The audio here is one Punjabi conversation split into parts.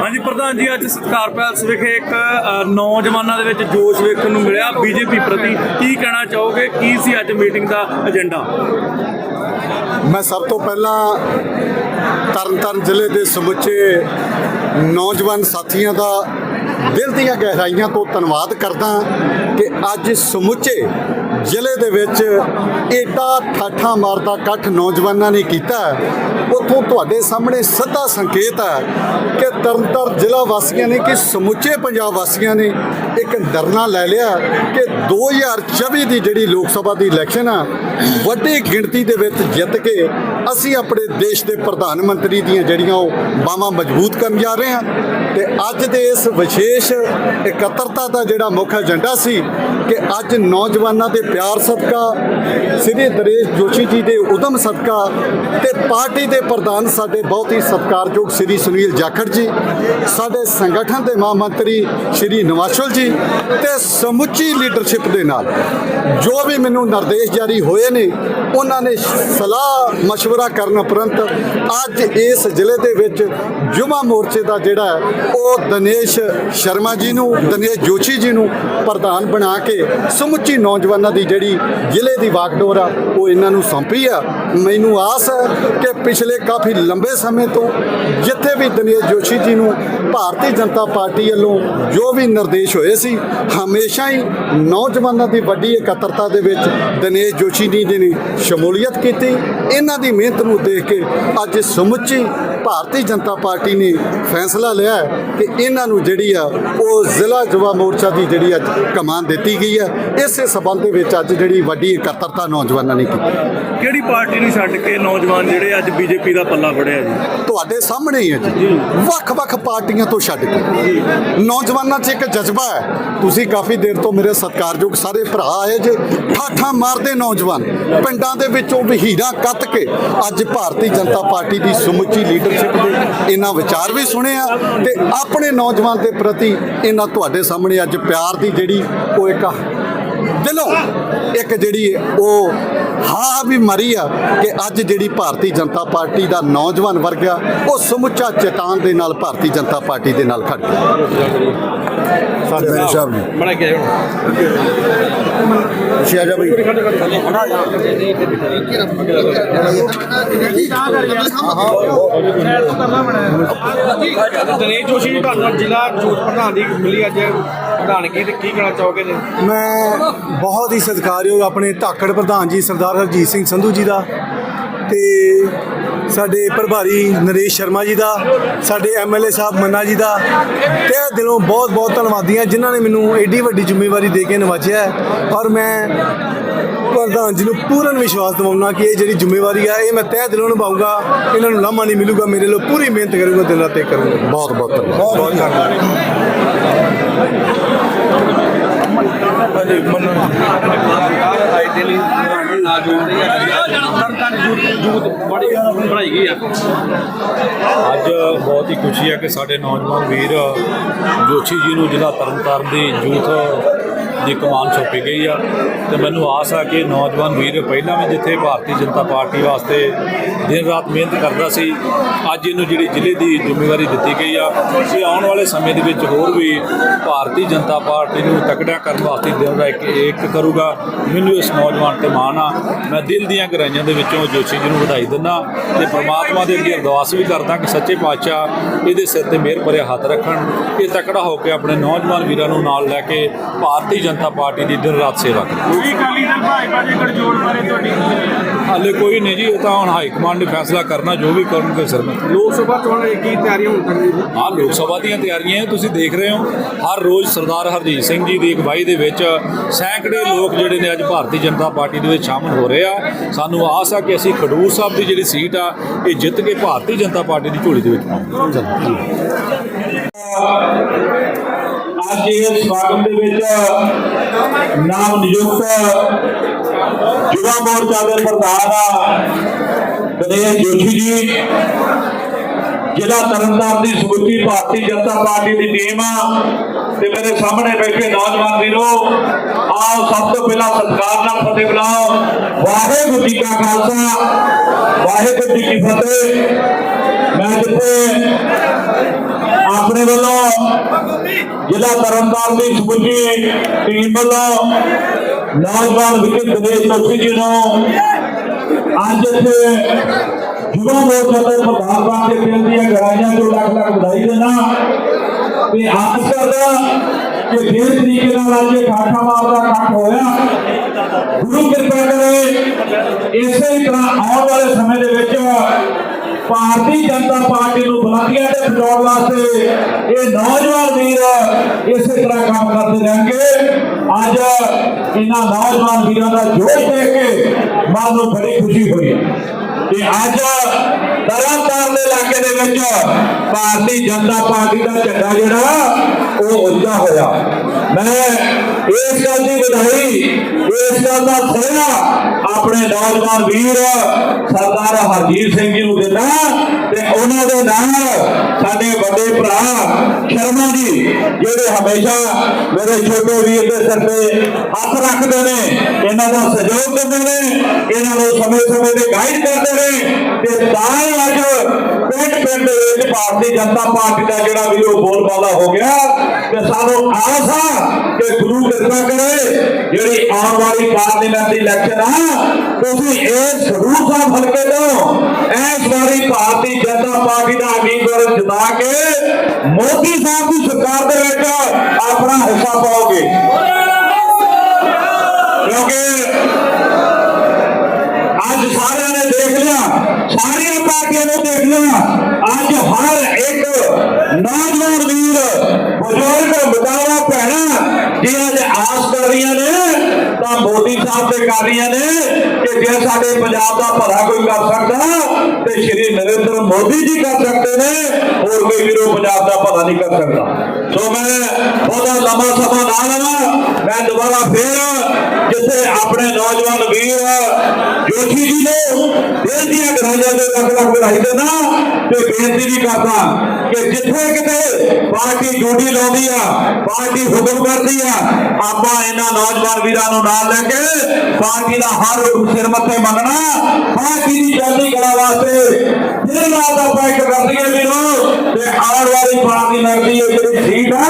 ਹਾਂਜੀ, ਪ੍ਰਧਾਨ ਜੀ, ਅੱਜ ਸਤਕਾਰ ਪੈਲਸ ਵਿਖੇ ਇੱਕ ਨੌਜਵਾਨਾਂ ਦੇ ਵਿੱਚ ਜੋਸ਼ ਵੇਖਣ ਨੂੰ ਮਿਲਿਆ। ਬੀਜੇਪੀ ਪ੍ਰਤੀ ਕੀ ਕਹਿਣਾ ਚਾਹੋਗੇ? ਕੀ ਸੀ ਅੱਜ ਮੀਟਿੰਗ ਦਾ ਏਜੰਡਾ? ਮੈਂ ਸਭ ਤੋਂ ਪਹਿਲਾਂ ਤਰਨਤਾਰਨ ਜ਼ਿਲ੍ਹੇ ਦੇ ਸਮੁੱਚੇ ਨੌਜਵਾਨ ਸਾਥੀਆਂ ਦਾ ਦਿਲ ਦੀਆਂ ਗਹਿਰਾਈਆਂ ਤੋਂ ਧੰਨਵਾਦ ਕਰਦਾ ਕਿ ਅੱਜ ਸਮੁੱਚੇ ਜ਼ਿਲ੍ਹੇ ਦੇ ਵਿੱਚ ਏਡਾ ਠਾਠਾ ਮਾਰਦਾ ਇਕੱਠ ਨੌਜਵਾਨਾਂ ਨੇ ਕੀਤਾ ਹੈ। ਉੱਥੋਂ ਤੁਹਾਡੇ ਸਾਹਮਣੇ ਸਿੱਧਾ ਸੰਕੇਤ ਹੈ ਕਿ ਤਰਨਤਾਰਨ ਜ਼ਿਲ੍ਹਾ ਵਾਸੀਆਂ ਨੇ ਕਿ ਸਮੁੱਚੇ ਪੰਜਾਬ ਵਾਸੀਆਂ ਨੇ ਇੱਕ ਨਿਰਣਾ ਲੈ ਲਿਆ ਕਿ 2024 ਦੀ ਜਿਹੜੀ ਲੋਕ ਸਭਾ ਦੀ ਇਲੈਕਸ਼ਨ ਆ, ਵੱਡੀ ਗਿਣਤੀ ਦੇ ਵਿੱਚ ਜਿੱਤ ਕੇ ਅਸੀਂ ਆਪਣੇ ਦੇਸ਼ ਦੇ ਪ੍ਰਧਾਨ ਮੰਤਰੀ ਦੀਆਂ ਜਿਹੜੀਆਂ ਉਹ ਬਾਹਾਂ ਮਜ਼ਬੂਤ ਕਰਨ ਜਾ ਰਹੇ ਹਾਂ। ਤੇ ਅੱਜ ਦੇ ਇਸ ਵਿਸ਼ੇਸ਼ ਇਕੱਤਰਤਾ ਦਾ ਜਿਹੜਾ ਮੁੱਖ ਏਜੰਡਾ ਸੀ ਕਿ ਅੱਜ ਨੌਜਵਾਨਾਂ ਦੇ ਪਿਆਰ ਸਦਕਾ, ਸ੍ਰੀ ਦਰੇਸ਼ ਜੋਸ਼ੀ ਜੀ ਦੇ ਉਦਮ ਸਦਕਾ ਤੇ ਪਾਰਟੀ ਦੇ ਪ੍ਰਧਾਨ ਸਾਡੇ ਬਹੁਤ ਹੀ ਸਤਿਕਾਰਯੋਗ ਸ੍ਰੀ ਸੁਨੀਲ ਜਾਖੜ ਜੀ, ਸਾਡੇ ਸੰਗਠਨ ਦੇ ਮਹਾਮੰਤਰੀ ਸ੍ਰੀ ਨਵਾਸ਼ਲ ਜੀ ਤੇ ਸਮੁੱਚੀ ਲੀਡਰਸ਼ਿਪ ਦੇ ਨਾਲ ਜੋ ਵੀ ਮੈਨੂੰ ਨਿਰਦੇਸ਼ ਜਾਰੀ ਹੋਏ ਨੇ ਉਹਨਾਂ ਨੇ ਸਲਾਹ مشورہ ਕਰਨ ਉਪਰੰਤ ਅੱਜ ਇਸ ਜ਼ਿਲ੍ਹੇ ਦੇ ਵਿੱਚ ਜੁਮਾ ਮੋਰਚੇ ਦਾ ਜਿਹੜਾ ਹੈ, ਉਹ ਦਿਨੇਸ਼ ਸ਼ਰਮਾ ਜੀ ਨੂੰ ਦਿਨੇਸ਼ ਜੋਸ਼ੀ ਜੀ ਨੂੰ ਪ੍ਰਧਾਨ ਬਣਾ ਕੇ ਸਮੁੱਚੀ ਨੌਜਵਾਨਾਂ ਦੀ ਜਿਹੜੀ ਜ਼ਿਲ੍ਹੇ ਦੀ ਵਾਗਡੋਰ ਆ ਉਹ ਇਹਨਾਂ ਨੂੰ ਸੌਂਪੀ ਆ ਮੈਨੂੰ ਆਸ ਹੈ ਕਿ ਪਿਛਲੇ ਕਾਫੀ ਲੰਬੇ ਸਮੇਂ ਤੋਂ ਜਿੱਥੇ ਵੀ ਦਿਨੇਸ਼ ਜੋਸ਼ੀ ਜੀ ਨੂੰ ਭਾਰਤੀ ਜਨਤਾ ਪਾਰਟੀ ਵੱਲੋਂ ਜੋ ਵੀ ਨਿਰਦੇਸ਼ ਹੋਏ ਸੀ। ਹਮੇਸ਼ਾ ਹੀ ਨੌਜਵਾਨਾਂ ਦੀ ਵੱਡੀ ਇਕੱਤਰਤਾ ਦੇ ਵਿੱਚ ਦਿਨੇਸ਼ ਜੋਸ਼ੀ ਜੀ ਨੇ ਸ਼ਮੂਲੀਅਤ ਕੀਤੀ। ਇਹਨਾਂ ਦੀ ਮਿਹਨਤ ਨੂੰ ਦੇਖ ਕੇ ਅੱਜ ਸਮੁੱਚੀ ਭਾਰਤੀ ਜਨਤਾ ਪਾਰਟੀ ਨੇ ਫੈਸਲਾ ਲਿਆ ਹੈ ਕਿ ਇਹਨਾਂ ਨੂੰ ਜਿਹੜੀ ਆ ਉਹ ਜ਼ਿਲ੍ਹਾ ਯੁਵਾ ਮੋਰਚਾ ਦੀ ਜਿਹੜੀ ਅੱਜ ਕਮਾਨ ਦਿੱਤੀ ਗਈ ਹੈ। ਇਸੇ ਸਬੰਧ ਦੇ ਵਿੱਚ ਅੱਜ ਜਿਹੜੀ ਵੱਡੀ ਇਕੱਤਰਤਾ ਨੌਜਵਾਨਾਂ ਨੇ ਕੀਤੀ। ਕਿਹੜੀ ਪਾਰਟੀ ਨੂੰ ਛੱਡ ਕੇ ਨੌਜਵਾਨ ਜਿਹੜੇ ਅੱਜ ਬੀਜੇਪੀ ਦਾ ਪੱਲਾ ਫੜਿਆ ਜੀ? ਤੁਹਾਡੇ ਸਾਹਮਣੇ ਹੀ ਹੈ ਜੀ। ਵੱਖ-ਵੱਖ ਪਾਰਟੀਆਂ ਤੋਂ ਛੱਡ ਕੇ। ਨੌਜਵਾਨਾਂ 'ਚ ਇੱਕ ਜਜ਼ਬਾ ਹੈ। ਤੁਸੀਂ ਕਾਫੀ ਦੇਰ ਤੋਂ ਮੇਰੇ ਸਤਿਕਾਰਯੋਗ ਸਾਰੇ ਭਰਾ ਆਏ ਜੇ। ਠਾਠਾਂ ਮਾਰਦੇ ਨੌਜਵਾਨ। ਪਿੰਡਾਂ ਦੇ ਵਿੱਚੋਂ ਵਹੀਰਾਂ ਕੱਤ ਕੇ ਅੱਜ ਭਾਰਤੀ ਜਨਤਾ ਪਾਰਟੀ ਦੀ ਸਮੁੱਚੀ ਲੀਡਰਸ਼ਿਪ ਦੇ ਇਹਨਾਂ ਵਿਚਾਰ ਵੀ ਸੁਣੇ ਆ ਤੇ ਆਪਣੇ ਨੌਜਵਾਨ ਦੇ ਪ੍ਰਤੀ ਇਹਨਾਂ ਤੁਹਾਡੇ ਸਾਹਮਣੇ ਅੱਜ ਪਿਆਰ ਦੀ ਜਿਹੜੀ ਉਹ ਇੱਕ ਦਿਲੋਂ ਇੱਕ ਜਿਹੜੀ ਉਹ ਹਾਂ ਵੀ ਮਰੀ ਆ ਕਿ ਅੱਜ ਜਿਹੜੀ ਭਾਰਤੀ ਜਨਤਾ ਪਾਰਟੀ ਦਾ ਨੌਜਵਾਨ ਵਰਗ ਆ ਉਹ ਸਮੁੱਚਾ ਚੇਤਾਨ ਦੇ ਨਾਲ ਭਾਰਤੀ ਜਨਤਾ ਪਾਰਟੀ ਦੇ ਨਾਲ ਖੜ ਗਿਆ ਸਾਡੇ ਸਾਹਿਬ ਜੀ ਬੜਾ ਗਿਆ ਸ਼ਿਆਜਾ ਭਾਈ ਦਿਨੇਸ਼ ਜੋਸ਼ੀ ਜੀ ਤੁਹਾਨੂੰ ਜ਼ਿਲ੍ਹਾ ਜੂਥ ਪ੍ਰਧਾਨ ਦੀ ਮਿਲੀ ਅੱਜ ਪ੍ਰਧਾਨਗੀ ਤੇ ਕੀ ਕਹਿਣਾ ਚਾਹੋਗੇ ਜੀ? ਮੈਂ ਬਹੁਤ ਹੀ ਸਤਿਕਾਰਯੋਗ ਆਪਣੇ ਧਾਕੜ ਪ੍ਰਧਾਨ ਜੀ ਸਰਦਾਰ ਹਰਜੀਤ ਸਿੰਘ ਸੰਧੂ ਜੀ ਦਾ ਤੇ ਸਾਡੇ ਪ੍ਰਭਾਰੀ ਨਰੇਸ਼ ਸ਼ਰਮਾ ਜੀ ਦਾ ਸਾਡੇ ਐਮਐਲਏ ਸਾਹਿਬ ਮੰਨਾ ਜੀ ਦਾ ਤੇ ਦਿਲੋਂ ਬਹੁਤ ਬਹੁਤ ਧੰਨਵਾਦੀ ਹਾਂ ਜਿਨ੍ਹਾਂ ਨੇ ਮੈਨੂੰ ਐਡੀ ਵੱਡੀ ਜ਼ਿੰਮੇਵਾਰੀ ਦੇ ਕੇ ਨਵਾਜਿਆ ਹੈ। ਔਰ ਮੈਂ ਪ੍ਰਧਾਨ ਜੀ ਨੂੰ ਪੂਰਨ ਵਿਸ਼ਵਾਸ ਦਿਵਾਉਣਾ ਕਿ ਇਹ ਜਿਹੜੀ ਜ਼ਿੰਮੇਵਾਰੀ ਆ ਇਹ ਮੈਂ ਤਹਿ ਦਿਲੋਂ ਨਿਭਾਊਗਾ ਇਹਨਾਂ ਨੂੰ ਲਾਮਾ ਨਹੀਂ ਮਿਲੂਗਾ ਮੇਰੇ ਲਈ ਪੂਰੀ ਮਿਹਨਤ ਕਰੂੰਗਾ ਦਿਨ ਰਾਤ ਕਰੂੰਗਾ। ਬਹੁਤ ਬਹੁਤ ਧੰਨਵਾਦ। ਬਹੁਤ ਬਹੁਤ ਧੰਨਵਾਦ। ਬਣਾਈ ਗਈ ਆ ਅੱਜ ਬਹੁਤ ਹੀ ਖੁਸ਼ੀ ਹੈ ਕਿ ਸਾਡੇ ਨੌਜਵਾਨ ਵੀਰ ਜੋਸ਼ੀ ਜੀ ਨੂੰ ਜ਼ਿਲ੍ਹਾ ਤਰਨਤਾਰਨ ਦੀ ਯੂਥ ਦੀ ਕਮਾਨ ਸੌਂਪੀ ਗਈ ਆ। ਤੇ ਮੈਨੂੰ ਆਸ ਆ ਕਿ ਨੌਜਵਾਨ ਵੀਰ ਪਹਿਲਾਂ ਵੀ ਜਿੱਥੇ ਭਾਰਤੀ ਜਨਤਾ ਪਾਰਟੀ ਵਾਸਤੇ ਦਿਨ ਰਾਤ ਮਿਹਨਤ ਕਰਦਾ ਸੀ, ਅੱਜ ਇਹਨੂੰ ਜਿਹੜੀ ਜ਼ਿਲ੍ਹੇ ਦੀ ਜ਼ਿੰਮੇਵਾਰੀ ਦਿੱਤੀ ਗਈ ਆ ਕਿ ਆਉਣ ਵਾਲੇ ਸਮੇਂ ਦੇ ਵਿੱਚ ਹੋਰ ਵੀ ਭਾਰਤੀ ਜਨਤਾ ਪਾਰਟੀ ਨੂੰ ਤਕੜਾ ਕਰਨ ਵਾਸਤੇ ਦਿਨ ਰਾਤ ਇੱਕ ਇੱਕ ਕਰੂਗਾ। ਮੈਨੂੰ ਇਸ ਨੌਜਵਾਨ ਤੇ ਮਾਣ ਆ। ਮੈਂ ਦਿਲ ਦੀਆਂ ਗਹਿਰਾਈਆਂ ਦੇ ਵਿੱਚੋਂ ਜੋਸ਼ੀ ਜੀ ਨੂੰ ਵਧਾਈ ਦਿੰਦਾ ਤੇ ਪ੍ਰਮਾਤਮਾ ਦੇ ਅੱਗੇ ਅਰਦਾਸ ਵੀ ਕਰਦਾ ਕਿ ਸੱਚੇ ਪਾਤਸ਼ਾਹ ਇਹਦੇ ਸਿਰ ਤੇ ਮਿਹਰ ਭਰਿਆ ਹੱਥ ਰੱਖਣ, ਇਹ ਤਕੜਾ ਹੋ ਕੇ ਆਪਣੇ ਨੌਜਵਾਨ ਵੀਰਾਂ ਨੂੰ ਨਾਲ ਲੈ ਕੇ ਭਾਰਤੀ ਜਨਤਾ ਪਾਰਟੀ ਦੀ ਦਿਨ ਰਾਤ ਸੇਵਾ ਕਰੇ। ਕੀ ਅਕਾਲੀ ਦਲ ਭਾਜਪਾ ਦੇ ਗਠਜੋੜ ਬਾਰੇ ਤੁਹਾਡੀ ਹਾਲੇ ਕੋਈ ਨਹੀਂ ਜੀ ਇਹ ਤਾਂ ਹੁਣ ਹਾਈ ਕਮਾਂਡ ਨੇ ਫੈਸਲਾ ਕਰਨਾ ਜੋ ਵੀ ਕਰਨਗੇ ਸਰ ਲੋਕ ਸਭਾ ਚੋਣਾਂ ਦੀ ਕੀ ਤਿਆਰੀ ਹੋਣ ਤੱਕ ਦੀ? ਹਾਂ ਲੋਕ ਸਭਾ ਦੀਆਂ ਤਿਆਰੀਆਂ ਹੈ, ਤੁਸੀਂ ਦੇਖ ਰਹੇ ਹੋ। ਹਰ ਰੋਜ਼ ਸਰਦਾਰ ਹਰਜੀਤ ਸਿੰਘ ਜੀ ਦੀ ਅਗਵਾਈ ਦੇ ਵਿੱਚ ਸੈਂਕੜੇ ਲੋਕ ਜਿਹੜੇ ਨੇ ਅੱਜ ਭਾਰਤੀ ਜਨਤਾ ਪਾਰਟੀ ਦੇ ਵਿੱਚ ਸ਼ਾਮਲ ਹੋ ਰਹੇ ਆ। ਸਾਨੂੰ ਆਸ ਆ ਕਿ ਅਸੀਂ ਖਡੂਰ ਸਾਹਿਬ ਦੀ ਜਿਹੜੀ ਸੀਟ ਆ ਇਹ ਜਿੱਤ ਕੇ ਭਾਰਤੀ ਜਨਤਾ ਪਾਰਟੀ ਦੀ ਝੋਲੀ ਦੇ ਵਿੱਚ ਪਾਵਾਂਗੇ। ਅੱਜ ਇਸ ਸਮਾਗਮ ਦੇ ਵਿੱਚ ਨਾਮ ਨਿਯੁਕਤ ਯੁਵਾ ਮੋਰਚਾ ਦੇ ਪ੍ਰਧਾਨ ਗਣੇਸ਼ ਜੋਸ਼ੀ ਜੀ। ਜ਼ਿਲ੍ਹਾ ਤਰਨਤਾਰਨ ਦੀ ਸਮੁੱਚੀ ਭਾਰਤੀ ਜਨਤਾ ਪਾਰਟੀ ਦੀ ਟੀਮ ਤੇ ਮੇਰੇ ਸਾਹਮਣੇ ਬੈਠੇ ਨੌਜਵਾਨ ਵੀਰੋ, ਆਓ ਸਭ ਤੋਂ ਪਹਿਲਾਂ ਸਤਿਕਾਰ ਨਾਲ ਫਤਿਹ ਬੁਲਾਓ। ਵਾਹਿਗੁਰੂ ਜੀ ਕਾ ਖਾਲਸਾ, ਵਾਹਿਗੁਰੂ ਜੀ ਕੀ ਫਤਿਹ। ਮੈਂ ਜਿੱਥੇ ਆਪ ਆਪਣੇ ਵੱਲੋਂ ਜ਼ਿਲ੍ਹਾ ਤਰਨਤਾਰਨ ਦੀ ਸਮੁੱਚੀ ਟੀਮ ਵੱਲੋਂ ਨੌਜਵਾਨ ਵਿਕੇ ਦਿਨੇਸ਼ ਜੋਸ਼ੀ ਜੀ ਨੂੰ ਅੱਜ ਯੁਵਾ ਮੋਰਚਾ ਦੇ ਪ੍ਰਧਾਨ ਬਣ ਕੇ ਦਿਲ ਦੀਆਂ ਗਹਿਰਾਈਆਂ ਤੋਂ ਲੱਖ ਲੱਖ ਵਧਾਈ ਦੇਣਾ ਤੇ ਆਸ ਕਰਦਾ ਕਿ ਜਿਸ ਤਰੀਕੇ ਨਾਲ ਅੱਜ ਠਾਠਾ ਮਾਰ ਦਾ ਇਕੱਠ ਹੋਇਆ, ਗੁਰੂ ਕਿਰਪਾ ਕਰੇ ਇਸੇ ਤਰ੍ਹਾਂ ਆਉਣ ਵਾਲੇ ਸਮੇਂ ਦੇ ਵਿੱਚ ਭਾਰਤੀ ਜਨਤਾ ਪਾਰਟੀ ਨੂੰ ਬੁਲੰਦੀਆਂ ਤੇ ਪਹੁੰਚਾਉਣ ਵਾਸਤੇ ਇਹ ਨੌਜਵਾਨ ਵੀਰ ਇਸੇ ਤਰ੍ਹਾਂ ਕੰਮ ਕਰਦੇ ਰਹਿਣਗੇ। ਅੱਜ ਇਹਨਾਂ ਨੌਜਵਾਨ ਵੀਰਾਂ ਦਾ ਜੋਸ਼ ਦੇਖ ਕੇ ਮਨ ਨੂੰ ਬੜੀ ਖੁਸ਼ੀ ਹੋਈ। ਕਿ ਅੱਜ ਤਰਨਤਾਰਨ ਦੇ ਇਲਾਕੇ ਦੇ ਵਿੱਚ ਭਾਰਤੀ ਜਨਤਾ ਪਾਰਟੀ ਦਾ ਝੰਡਾ ਜਿਹੜਾ, ਉਹ ਉੱਚਾ ਹੋਇਆ। ਮੈਂ ਇਸ ਗੱਲ ਦੀ ਵਧਾਈ, ਇਸ ਗੱਲ ਦਾ ਸਹਿਣਾ ਆਪਣੇ ਨੌਜਵਾਨ ਵੀਰ ਸਰਦਾਰ ਹਰਜੀਤ ਸਿੰਘ ਜੀ ਨੂੰ ਦਿੰਦਾ ਤੇ ਉਹਨਾਂ ਦੇ ਨਾਲ ਸਾਡੇ ਵੱਡੇ ਭਰਾ ਸ਼ਰਮਾ ਜੀ, ਜਿਹੜੇ ਹਮੇਸ਼ਾ ਮੇਰੇ ਛੋਟੇ ਵੀਰ ਦੇ ਸਿਰ ਤੇ ਹੱਥ ਰੱਖਦੇ ਨੇ, ਇਹਨਾਂ ਦਾ ਸਹਿਯੋਗ ਦਿੰਦੇ ਨੇ, ਇਹਨਾਂ ਨੂੰ ਸਮੇਂ-ਸਮੇਂ ਤੇ ਗਾਈਡ ਕਰਦੇ ਨੇ। ਤੇ ਤਾਂ ਅੱਜ ਪਿੰਡ ਪਿੰਡ ਦੇ ਵਿੱਚ ਭਾਰਤੀ ਜਨਤਾ ਪਾਰਟੀ ਦਾ ਜਿਹੜਾ ਵੀ ਉਹ ਬੋਲਬਾਲਾ ਹੋ ਗਿਆ, ਤੇ ਸਾਨੂੰ ਆਸ ਆ ਕਿ ਗੁਰੂ ਕਿਰਪਾ ਕਰੇ, ਜਿਹੜੀ ਆਉਣ ਵਾਲੀ ਪਾਰਲੀਮੈਂਟ ਦੀ ਇਲੈਕਸ਼ਨ ਆ, ਤੁਸੀਂ ਇਸ ਸਰੂਰ ਸਾਹਿਬ ਹਲਕੇ ਤੋਂ। ਇਸ ਵਾਰੀ ਭਾਰਤੀ ਜਨਤਾ ਪਾਰਟੀ ਦਾ ਉਮੀਦਵਾਰ ਜਿਤਾ ਕੇ ਮੋਦੀ ਸਾਹਿਬ ਦੀ ਸਰਕਾਰ ਦੇ ਵਿੱਚ ਆਪਣਾ ਹਿੱਸਾ ਪਾਓਗੇ। ਕਿਉਂਕਿ ਅੱਜ ਸਾਰਿਆਂ ਨੇ ਦੇਖ ਲਿਆ, ਸਾਰੀਆਂ ਪਾਰਟੀਆਂ ਨੇ ਦੇਖ ਲਿਆ, ਅੱਜ ਹਰ ਇੱਕ ਨੌਜਵਾਨ ਵੀਰ ਬਜ਼ੁਰਗ ਬਤਾਵਾ ਭੈਣਾਂ ਜਿਹੜੀਆਂ ਜੇ ਆਸ ਕਰ ਰਹੀਆਂ ਨੇ ਤਾਂ ਮੋਦੀ ਸਾਹਿਬ ਤੇ ਕਰ ਰਹੀਆਂ ਨੇ ਕਿ ਜੇ ਸਾਡੇ ਪੰਜਾਬ ਦਾ ਭਲਾ ਕੋਈ ਕਰ ਸਕਦਾ, ਤੇ ਸ਼੍ਰੀ ਨਰਿੰਦਰ ਮੋਦੀ ਜੀ ਕਰ ਸਕਦੇ ਨੇ, ਹੋਰ ਕੋਈ ਵੀਰੋ ਪੰਜਾਬ ਦਾ ਭਲਾ ਨਹੀਂ ਕਰ ਸਕਦਾ। ਸੋ ਮੈਂ ਬਹੁਤਾ ਲੰਮਾ ਸਮਾਂ ਨਾ ਲਵਾਂ, ਮੈਂ ਦੁਬਾਰਾ ਫੇਰ ਜਿੱਥੇ ਆਪਣੇ ਨੌਜਵਾਨ ਵੀਰ ਜੋਸ਼ੀ ਜੀ ਨੂੰ ਦਿਲ ਦੇ ਲੱਖ ਲੱਖ ਵਧਾਈ ਦੇਣਾ ਤੇ ਬੇਨਤੀ ਵੀ ਕਰਦਾ ਕਿ ਜਿੱਥੇ ਕਿਤੇ ਪਾਰਟੀ ਡਿਊਟੀ ਲਾਉਂਦੀ ਆ, ਪਾਰਟੀ ਹੁਕਮ ਕਰਦੀ ਆ, ਆਪਾਂ ਇਹਨਾਂ ਨੌਜਵਾਨ ਵੀਰਾਂ ਨੂੰ ਨਾਲ ਲੈ ਕੇ ਪਾਰਟੀ ਦਾ ਹਰ ਹੁਕਮ ਸਿਰ ਮੱਥੇ ਮੰਨਣਾ ਪਾਰਟੀ ਦੀ ਚੜ੍ਹਦੀ ਕਲਾ ਵਾਸਤੇ ਦਿਨ ਰਾਤ ਆਪਾਂ ਇੱਕ ਕਰਦੀਏ ਵੀਰੋ ਤੇ ਆਉਣ ਵਾਲੀ ਪਾਰਟੀ ਲੱਗਦੀ ਹੈ ਜਿਹੜੀ ਸੀਟ ਆ,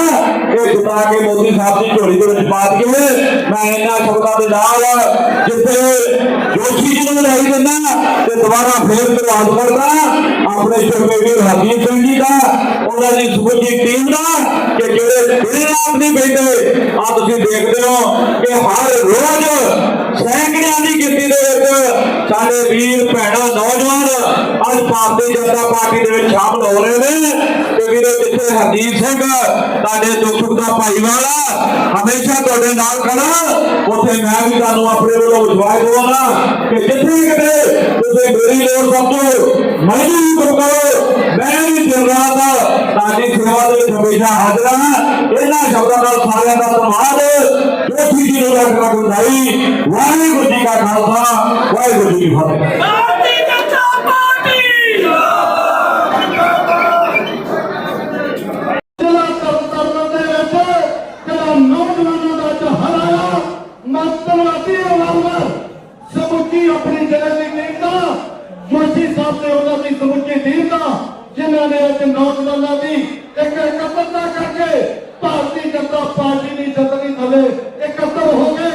ਇਹ ਜਿਤਾ ਕੇ ਮੋਦੀ ਸਾਹਿਬ ਦੀ ਝੋਲੀ ਦੇ ਵਿੱਚ ਪਾ ਕੇ ਮੈਂ ਇਹਨਾਂ ਸ਼ਬਦਾਂ ਦੇ ਨਾਲ ਜਿੱਥੇ ਜੋਸ਼ੀ ਜੀ ਨੂੰ ਲਾਈ ਦਿੰਦਾ ਤੇ ਦੁਬਾਰਾ ਫੇਰ ਧੰਨਵਾਦ ਕਰਦਾ ਆਪਣੇ ਛੋਟੇ ਵੀਰ ਹਰਜੀਤ ਸਿੰਘ ਜੀ ਦਾ, ਉਹਨਾਂ ਦੀ ਸਮੁੱਚੀ ਟੀਮ ਦਾ, ਕਿ ਜਿਹੜੇ ਦਿਨ ਨਹੀਂ ਬੈਠੇ ਆ ਤੁਸੀਂ ਦੇਖਦੇ ਹੋ ਕਿ ਹਰ ਰੋਜ਼ ਸੈਂਕੜਿਆਂ ਦੀ ਗਿਣਤੀ ਦੇ ਵਿੱਚ ਸਾਡੇ ਵੀਰ, ਭੈਣਾਂ, ਨੌਜਵਾਨ, ਅੱਜ ਭਾਰਤੀ ਜਨਤਾ ਪਾਰਟੀ ਦੇ ਵਿੱਚ ਸ਼ਾਮਲ ਹੋ ਰਹੇ ਨੇ। ਤੇ ਵੀਰੋ ਜਿੱਥੇ ਹਰਜੀਤ ਸਿੰਘ, ਤੁਹਾਡੇ ਦੁੱਖ ਦਾ ਭਾਈਵਾਲਾ ਹਮੇਸ਼ਾ ਤੁਹਾਡੇ ਨਾਲ ਖੜਾ। ਉੱਥੇ ਮੈਂ ਵੀ ਤੁਹਾਨੂੰ ਆਪਣੇ ਵੱਲੋਂ ਵਿਸ਼ਵਾਸ ਦਵਾਉਣਾ ਕਿ ਜਿੱਥੇ ਕਿਤੇ ਤੁਸੀਂ ਮੇਰੀ ਲੋੜ ਸਮਝੋ ਮੈਨੂੰ ਵੀ ਹੁਕਮ ਕਰੋ। ਮੈਂ ਵੀ ਦਿਨ ਰਾਤ ਤੁਹਾਡੀ ਸੇਵਾ ਦੇ ਵਿੱਚ ਹਮੇਸ਼ਾ ਹਾਜ਼ਰ ਹਾਂ ਇਹਨਾਂ ਸ਼ਬਦਾਂ ਨਾਲ ਸਾਰਿਆਂ ਦਾ ਧੰਨਵਾਦ। ਜੋਤੀ ਜੀ ਨੂੰ ਰੱਖ ਰੱਖ ਵਧਾਈ ਵਾਹਿਗੁਰੂ ਜੀ ਕਾ ਖਾਲਸਾ ਵਾਹਿਗੁਰੂ ਜੀ ਕੀ ਫਤਿਹ ਭਾਰਤੀ ਜਨਤਾ ਪਾਰਟੀ ਜ਼ਿਲ੍ਹਾ ਤਰਨਤਾਰਨ ਦੇ ਵਿੱਚ ਜਿਹੜਾ ਨੌਜਵਾਨਾਂ ਦਾ ਜਹਰ ਆਇਆ ਮਤਲਬੀ ਅਵਾਮਰ ਸਮੁੱਚੀ ਆਪਣੀ ਜ਼ਿਲ੍ਹੇ ਦੀ ਟੀਮ ਦਾ ਜੋਸ਼ੀ ਸਾਹਿਬ ਤੇ ਉਹਨਾਂ ਦੀ ਸਮੁੱਚੀ ਟੀਮ ਦਾ ਜਿਨ੍ਹਾਂ ਨੇ ਅੱਜ ਨੌਜਵਾਨਾਂ ਦੀ ਇੱਕ ਇਕੱਤਰਤਾ ਕਰਕੇ ਭਾਰਤੀ ਜਨਤਾ ਪਾਰਟੀ ਦੀ ਜਤਨੀ ਥੱਲੇ 어,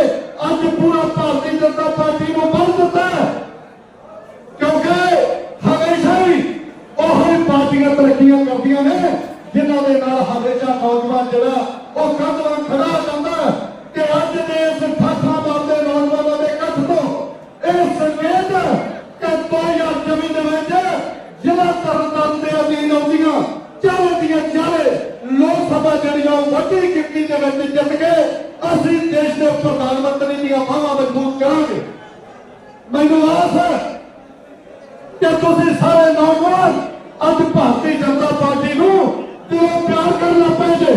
ਭਾਰਤੀ ਜਨਤਾ ਪਾਰਟੀ ਨੂੰ ਦਿਲੋਂ ਪਿਆਰ ਕਰਨਾ ਪੈਜੇ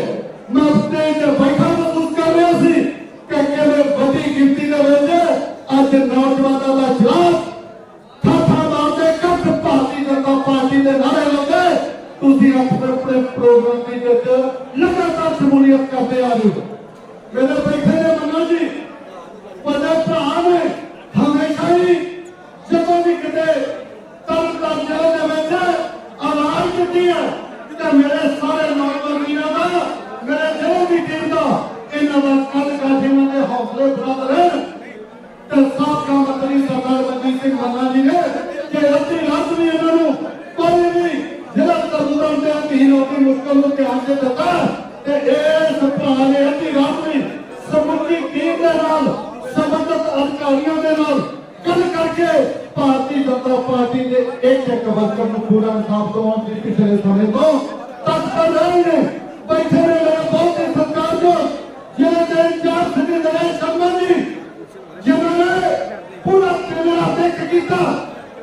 ਮੈਂ ਸਟੇਜ ਤੇ ਬੈਠਾ ਮਹਿਸੂਸ ਕਰ ਰਿਹਾ ਸੀ ਕਿ ਕਿਵੇਂ ਵੱਡੀ ਗਿਣਤੀ ਦੇ ਵਿੱਚ ਅੱਜ ਨੌਜਵਾਨਾਂ ਦਾ ਜਲਾਸ ਠਾਠਾ ਮਾਰਦੇ ਕੱਟ ਭਾਰਤੀ ਜਨਤਾ ਪਾਰਟੀ ਦੇ ਨਾਰੇ ਲਾਉਂਦੇ। ਤੁਸੀਂ ਆਪਣੇ ਆਪਣੇ ਪ੍ਰੋਗਰਾਮ ਦੇ ਵਿੱਚ ਲਗਾਤਾਰ ਸ਼ਮੂਲੀਅਤ ਕਰਦੇ ਆ ਰਹੇ ਹੋ। ਮੇਰੇ ਬੈਠੇ ਨੇ ਮੰਨੋ ਜੀ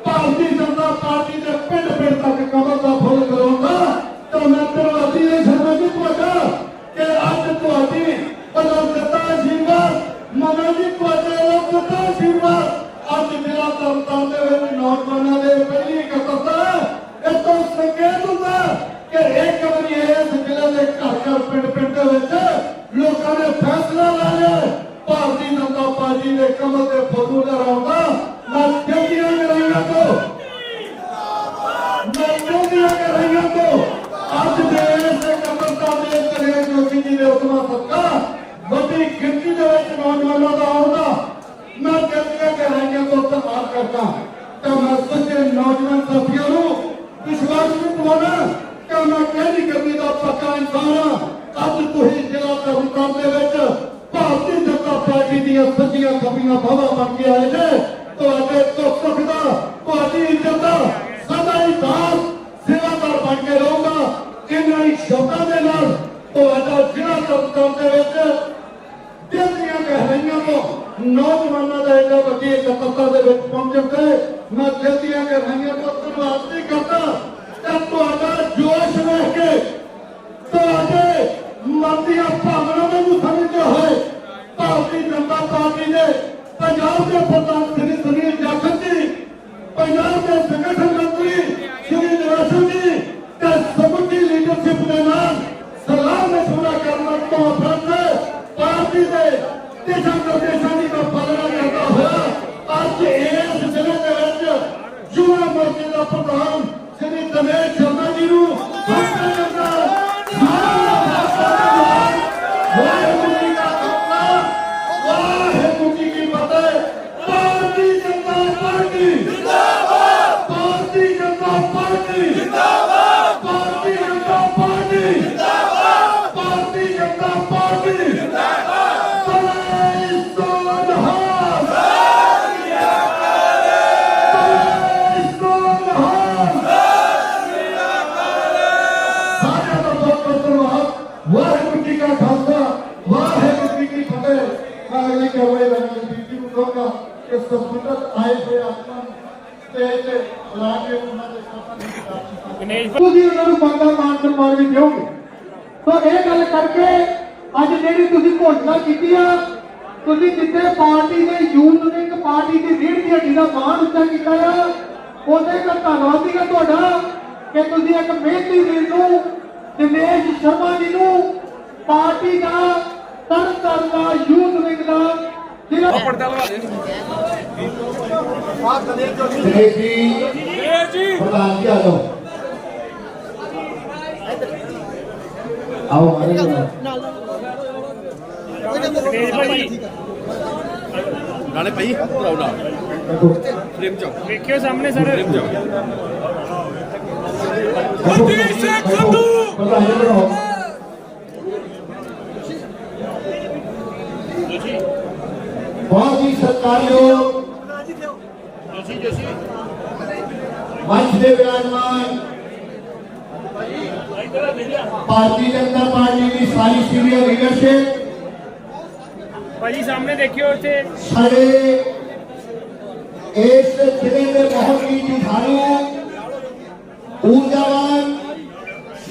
ਭਾਰਤੀ ਜਨਤਾ ਪਾਰਟੀ ਦੇ ਪਿੰਡ ਪਿੰਡ ਤੱਕ ਕਮਰ ਦਾ ਨੌਜਵਾਨਾਂ ਦਾ ਇੰਨਾ ਵੱਡੀ ਇਕੱਤਰਤਾ ਦੇ ਵਿੱਚ ਪਹੁੰਚਣ ਤੇ ਮੈਂ ਦਿਲ ਦੀਆਂ ਗਹਿਰਾਈਆਂ ਤੋਂ ਧੰਨਵਾਦ ਵੀ ਕਰਦਾ। ਤੇ ਤੁਹਾਡਾ ਜੋਸ਼ ਵੇਖ ਕੇ ਤੁਹਾਡੇ ਮਨ ਦੀਆਂ ਭਾਵਨਾਵਾਂ ਨੂੰ ਸਮਝਦੇ ਹੋਏ ਭਾਰਤੀ ਜਨਤਾ ਪਾਰਟੀ ਨੇ ਪੰਜਾਬ ਦੇ ਪ੍ਰਧਾਨ ਸ੍ਰੀ ਸੁਨੀਲ ਜਾਖੜ ਜੀ, ਪੰਜਾਬ ਦੇ ਸੰਗਠਨ ਮੰਤਰੀ ਸ੍ਰੀ ਨਿਵਾਸਨ ਜੀ ਤੇ ਸਮੁੱਚੀ ਲੀਡਰਸ਼ਿਪ ਦੇ ਨਾਲ ਸਲਾਹ ਮਸ਼ਵਰਾ ਕਰਨ ਤੋਂ ਅਪਰੰਤ ਪਾਰਟੀ ਦੇ ਦਿਸ਼ਾ ਨਿਰਦੇਸ਼ਾਂ ਦੀ ਮੈਂ ਪਾਲਣਾ ਕਰਦਾ ਹੋਇਆ, ਅੱਜ ਇਸ ਜ਼ਿਲ੍ਹੇ ਦੇ ਵਿੱਚ ਯੁਵਾ ਮੋਰਚੇ ਦਾ ਪ੍ਰਧਾਨ ਸ੍ਰੀ ਦਮੇਸ਼ ਸ਼ਰਮਾ ਜੀ ਨੂੰ ਫੈਸਲਾ ਕਰਦਾ ਵਾਹਿਗੁਰੂ ਜੀ ਕਾ ਵਾਹਿਗੁਰੂ ਜੀ ਕਾ ਖਾਲਸਾ ਵਾਹਿਗੁਰੂ ਜੀ ਕੀ ਫਤਿਹ। ਮੈਂ ਅਗਲੀ ਕਰਵਾਈ ਰਹਿਣਾ ਬੀਬੀ ਨੂੰ ਕਹਾਂਗਾ ਕਿ ਸੰਬੰਧਤ ਆਏ ਹੋਏ ਆਤਮਾ ਤੇ ਤੇ ਲਾ ਕੇ ਉਹਨਾਂ ਦੇ ਸਾਹਮਣੇ ਤੁਸੀਂ ਉਹਨਾਂ ਨੂੰ ਮੰਗਾ ਮਾਨ ਸਨਮਾਨ ਵੀ ਦਿਓਗੇ। ਤਾਂ ਇਹ ਗੱਲ ਕਰਕੇ ਅੱਜ ਜਿਹੜੀ ਤੁਸੀਂ ਘੋਸ਼ਣਾ ਕੀਤੀ ਆ ਤੁਸੀਂ ਜਿੱਥੇ ਪਾਰਟੀ ਦੇ ਯੂਥ ਵਿੰਗ ਪਾਰਟੀ ਦੀ ਰੀੜ ਦੀ ਹੱਡੀ ਦਾ ਮਾਣ ਉੱਚਾ ਕੀਤਾ ਆ ਉਹਦੇ ਦਾ ਧੰਨਵਾਦੀ ਆ ਤੁਹਾਡਾ ਕਿ ਤੁਸੀਂ ਇੱਕ ਮਿਹਨਤੀ ਵੀਰ ਨੂੰ ਦਿਨੇਸ਼ ਸ਼ਰਮਾ ਜੀ ਨੂੰ ਪਾਰਟੀ ਦਾ ਤਨ ਤਨ ਦਾ ਯੂਥ ਵਿੰਗ ਦਾ ਜਿਹੜਾ ਦਿਨੇਸ਼ ਜੀ। ਪ੍ਰਧਾਨ ਜੀ ਆ ਜਾਓ। ਆਓ ਮਾਰੇ ਨਾਲੇ ਭਾਈ ਭਰਾਓ ਨਾਲ। ਫਰੇਮ ਚ ਵੇਖਿਓ ਸਾਹਮਣੇ ਸਰ। ਜਗਦੀਸ਼ ਸਿੰਘ ਸੰਧੂ! ਪ੍ਰਧਾਨ ਜੀ ਬਣਾਓ ਬਹੁਤ ਹੀ ਸਤਿਕਾਰਯੋਗ ਮੰਚ ਦੇ ਵਿਰਾਜਮਾਨ ਭਾਰਤੀ ਜਨਤਾ ਪਾਰਟੀ ਦੀ ਸਾਰੀ ਸੀਨੀਅਰ ਲੀਡਰਸ਼ਿਪ ਭਾਜੀ ਸਾਹਮਣੇ ਦੇਖਿਓ ਇੱਥੇ ਸਾਡੇ ਇਸ ਜ਼ਿਲ੍ਹੇ ਦੇ ਬਹੁਤ ਹੀ ਜੁਝਾਰੂ ਊਰਜਾਵਾਨ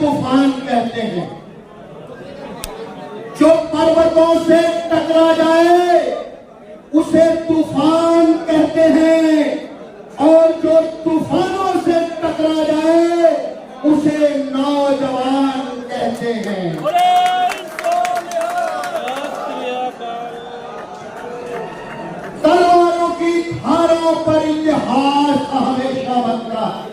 طوفان کہتے ہیں۔ جو پروتوں سے ٹکرا جائے، اسے طوفان کہتے ہیں۔ اور جو طوفانوں سے ٹکرا جائے، اسے نوجوان کہتے ہیں۔ تلواروں کی تھاروں پر اتہاس ہمیشہ بنتا ہے۔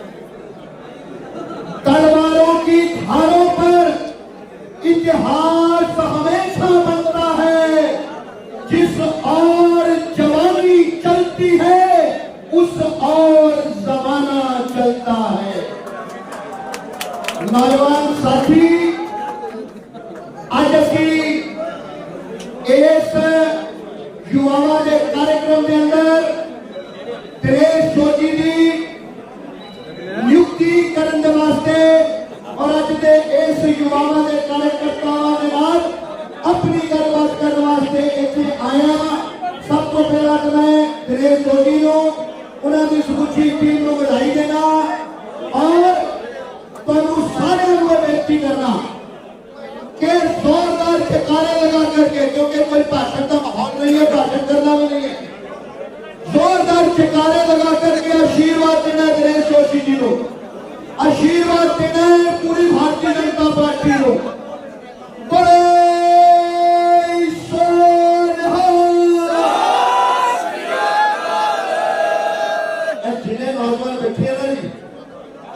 ਤੋਂ ਪਹਿਲਾਂ ਤਾਂ ਮੈਂ ਦਿਨੇਸ਼ ਜੋਗੀ ਨੂੰ ਉਹਨਾਂ ਦੀ ਸਮੁੱਚੀ ਟੀਮ ਨੂੰ ਵਧਾਈ ਦੇਣਾ ਔਰ ਤੁਹਾਨੂੰ ਸਾਰਿਆਂ ਨੂੰ ਬੇਨਤੀ ਕਰਨਾ ਕਿ ਜ਼ੋਰਦਾਰ ਚਕਾਰੇ ਲਗਾ ਕਰਕੇ ਕਿਉਂਕਿ ਕੋਈ ਭਾਸ਼ਣ ਦਾ ਮਾਹੌਲ ਨਹੀਂ ਹੈ ਭਾਸ਼ਣ ਕਰਨਾ ਵੀ ਨਹੀਂ ਹੈ ਜ਼ੋਰਦਾਰ ਚਕਾਰੇ ਲਗਾ ਕਰਕੇ ਆਸ਼ੀਰਵਾਦ ਦੇਣਾ ਦਿਨੇਸ਼ ਜੋਗੀ ਜੀ ਨੂੰ ਆਸ਼ੀਰਵਾਦ ਦੇਣਾ ਪੂਰੀ ਭਾਰਤੀ ਜਨਤਾ ਪਾਰਟੀ ਨੂੰ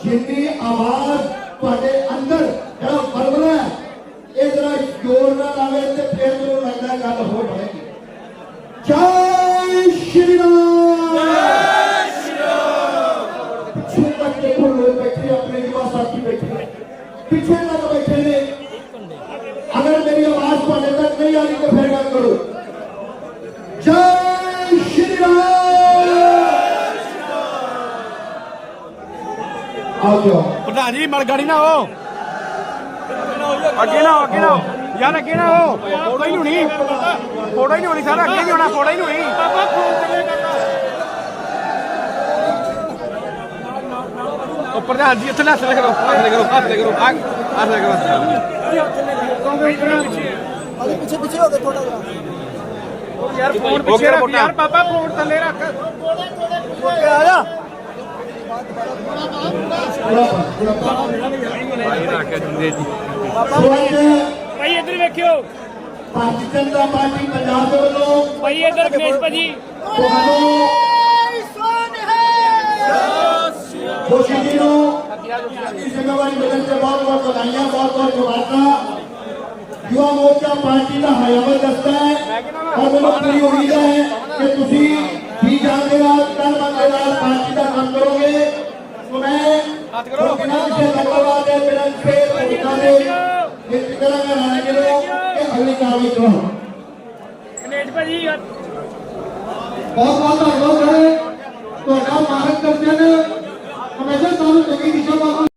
ਜਿੰਨੀ ਆਵਾਜ਼ ਤੁਹਾਡੇ ਅੰਦਰ ਜਿਹੜਾ ਬਲਬਲਾ ਹੈ, ਇਹ ਜਰਾ ਜ਼ੋਰ ਨਾਲ ਆਵੇ ਤੇ ਫਿਰ ਮੈਨੂੰ ਲੱਗਦਾ ਗੱਲ ਹੋ ਜਾਏਗੀ ਜੈ ਸ਼੍ਰੀ ਰਾਮ! ਜੈ ਸ਼੍ਰੀ ਰਾਮ ਪਿੱਛੇ ਤੱਕ ਦੇਖੋ ਲੋਕ ਬੈਠੇ ਆਪਣੇ ਯੁਵਾ ਸਾਥੀ ਬੈਠੇ ਪਿੱਛੇ ਤੱਕ ਬੈਠੇ ਨੇ। ਅਗਰ ਮੇਰੀ ਆਵਾਜ਼ ਤੁਹਾਡੇ ਤੱਕ ਨਹੀਂ ਆ ਰਹੀ ਤਾਂ ਫਿਰ ਗੱਲ ਕਰੋ। ਜੈ ਪ੍ਰਧਾਨ ਜੀ। ਮਲਗਾੜੀ ਨਾ ਹੋ। ਅੱਗੇ ਨਾ ਹੋ, ਅੱਗੇ ਨਾ ਹੋ। ਯਾਰ ਅੱਗੇ ਨਾ ਹੋ। ਫੋਟੋ ਹੀ ਨਹੀਂ ਫੋਟੋ ਹੀ ਨਹੀਂ ਸਰ ਅੱਗੇ ਨਹੀਂ ਹੋਣਾ ਫੋਟੋ ਹੀ ਨਹੀਂ ਉਹ ਪ੍ਰਧਾਨ ਜੀ ਇੱਥੇ ਨਾ ਹੱਥ ਲੈ ਕਰੋ ਹੱਥ ਲੈ ਕਰੋ ਹੱਥ ਲੈ ਕਰੋ ਆ ਹੱਥ ਲੈ ਕਰੋ। ਯਾਰ ਫੋਨ ਪਿੱਛੇ ਰੱਖ ਯਾਰ ਬਾਬਾ ਫੋਨ ਥੱਲੇ ਰੱਖ। ਸਵਾਗਤ ਭਾਈ ਇੱਧਰ ਵੇਖਿਓ। ਭਾਰਤੀ ਜਨਤਾ ਪਾਰਟੀ ਪੰਜਾਬ ਦੇ ਵੱਲੋਂ ਭਾਈ ਇੱਧਰ ਗਣੇਸ਼ ਭਾਜੀ। ਤੁਹਾਨੂੰ ਜੋਸ਼ੀ ਜੀ ਨੂੰ ਇਸ ਜ਼ਿੰਮੇਵਾਰੀ ਮਿਲਣ ਤੇ ਬਹੁਤ ਬਹੁਤ ਵਧਾਈਆਂ ਬਹੁਤ ਬਹੁਤ ਮੁਬਾਰਕਾਂ। ਯੁਵਾ ਮੋਰਚਾ ਪਾਰਟੀ ਦਾ ਹਯਾਵਤ ਦਸਤਾ ਹੈ ਔਰ ਮੈਨੂੰ ਪੂਰੀ ਉਮੀਦ ਹੈ ਕਿ ਤੁਸੀਂ ਵੀ ਜਾਣ ਦੇ ਨਾਲ ਤਨ ਮਨ ਦੇ ਨਾਲ ਪਾਰਟੀ ਦਾ ਕੰਮ ਕਰੋਗੇ। ਸੋ ਮੈਂ ਬਿਨਾਂ ਕਿਸੇ ਧੰਨਵਾਦ ਦੇ ਬਿਨਾਂ ਕਿਸੇ ਧੋਖਾ ਦੇ ਇਹ ਕਰਾਂਗਾ ਰਾਣੇ ਜੀ ਨੂੰ ਕਿ ਅਗਲੀ ਕਾਰਵਾਈ ਕਰੋ ਗਣੇਸ਼ ਭਾਜੀ ਯਾਰ ਬਹੁਤ ਬਹੁਤ ਧੰਨਵਾਦ ਤੁਹਾਡਾ ਮਾਰਗ ਦਰਸ਼ਨ। ਹਮੇਸ਼ਾ ਸਾਨੂੰ ਚੰਗੀ ਦਿਸ਼ਾ ਵੱਲ